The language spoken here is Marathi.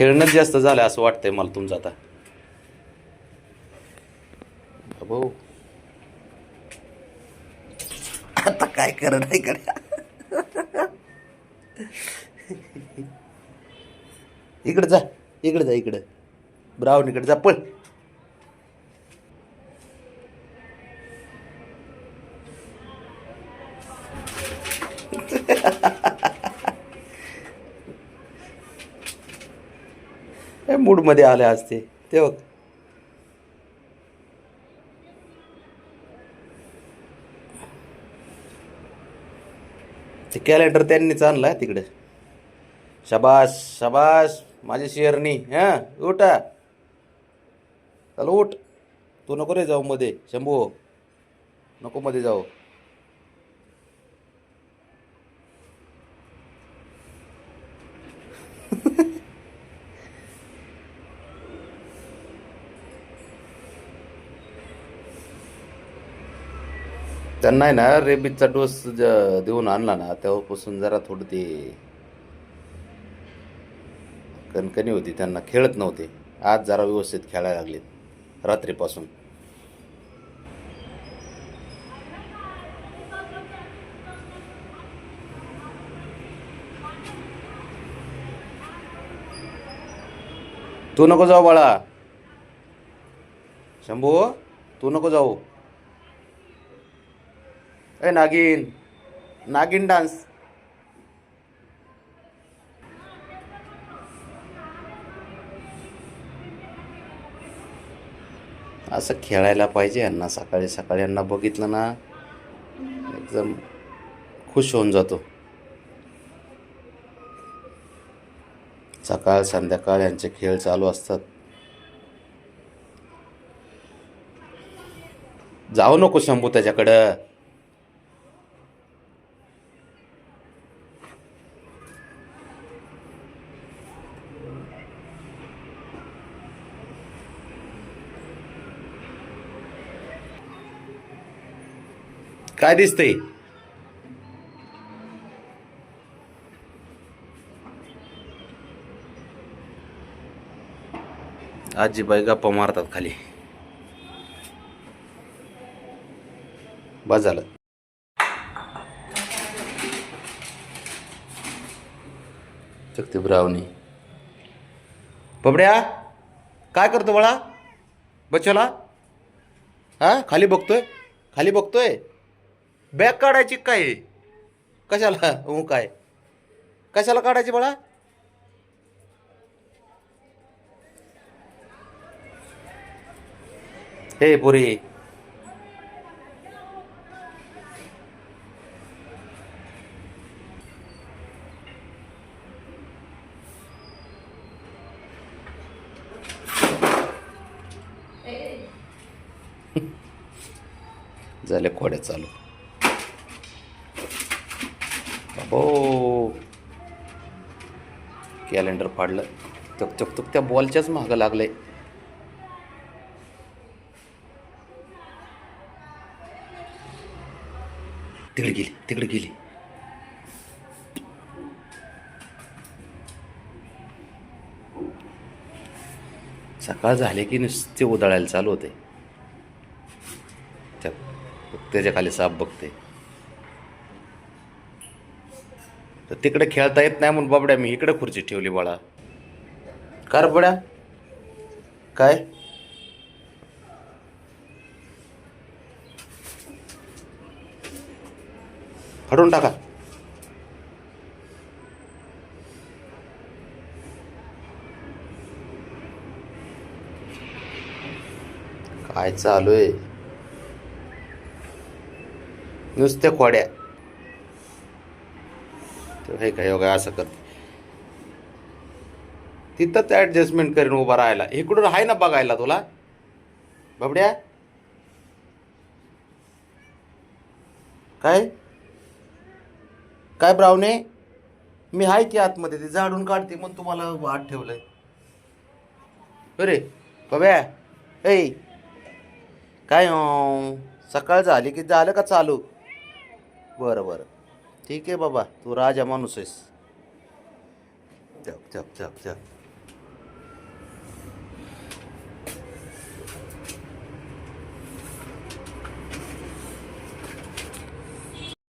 खेळणंच जास्त झालं असं वाटतंय मला तुमचं आता. भाऊ आता काय करत नाही कडे इकडे जा इकडे जा इकडे. ब्राऊन इकडे जा पळ. मूडमध्ये आले असते. ते बघ. ते कॅलेंडर त्यांनीच आणला तिकडे. शबाश शबाश माझी शेरणी. हां उठा. चल उठ. तू नको रे जाऊ मध्ये. शंभू नको मध्ये जाऊ. त्यांना आहे ना रेबीजचा डोस ज- देऊन आणला ना तेव्हापासून जरा थोडं ते कणकणी होती त्यांना खेळत नव्हते. आज जरा व्यवस्थित खेळायला लागलेत रात्रीपासून. तू नको जाऊ बाळा. शंभू तू नको जाऊ. ए नागिन. नागिन डान्स असं खेळायला पाहिजे यांना. सकाळी सकाळी यांना बघितलं ना एकदम खुश होऊन जातो. सकाळ संध्याकाळ यांचे खेळ चालू असतात. जाऊ नको शंभू त्याच्याकडं. काय दिसतंय? आजीबाई गप्पा मारतात खाली. बस झालं. चकती ब्रावणी. पबड्या काय करतो बाळा? बच्चोला? हा खाली बघतोय? खाली बघतोय? बॅग काढायची काय? कशाला? हो काय? कशाला काढायची बाळा? हे पुरी. झाले खोड्या चालू. हो. कॅलेंडर फाडलं चक चक चक त्या बॉलच्याच मागं लागलंय. तिकडे गेली तिकडे गेली. सकाळ झाले की नुसते उधळायला चालू होते. त्याच्याखाली साप बघते. तर तिकडे खेळता येत नाही म्हणून बाबड्या मी इकडे खुर्ची ठेवली बाळा. कार बड्या काय? फाडून टाका. काय चालू आहे? नुसत्या खोड्या. तर हे काय योगा असं करते? तिथंच ॲडजस्टमेंट करीन उभा राहायला. इकडून आहे ना बघायला तुला? बाबड्या? काय? काय ब्रावणे? मी आहे की आतमध्ये ते झाडून काढते म्हणून तुम्हाला आत ठेवलंय. अरे बाब्या ऐ काय हो? सकाळ झाली की झालं का चालू? बरं बरं. ठीक आहे बाबा तू राजा माणूस आहेस. जप जप जप जप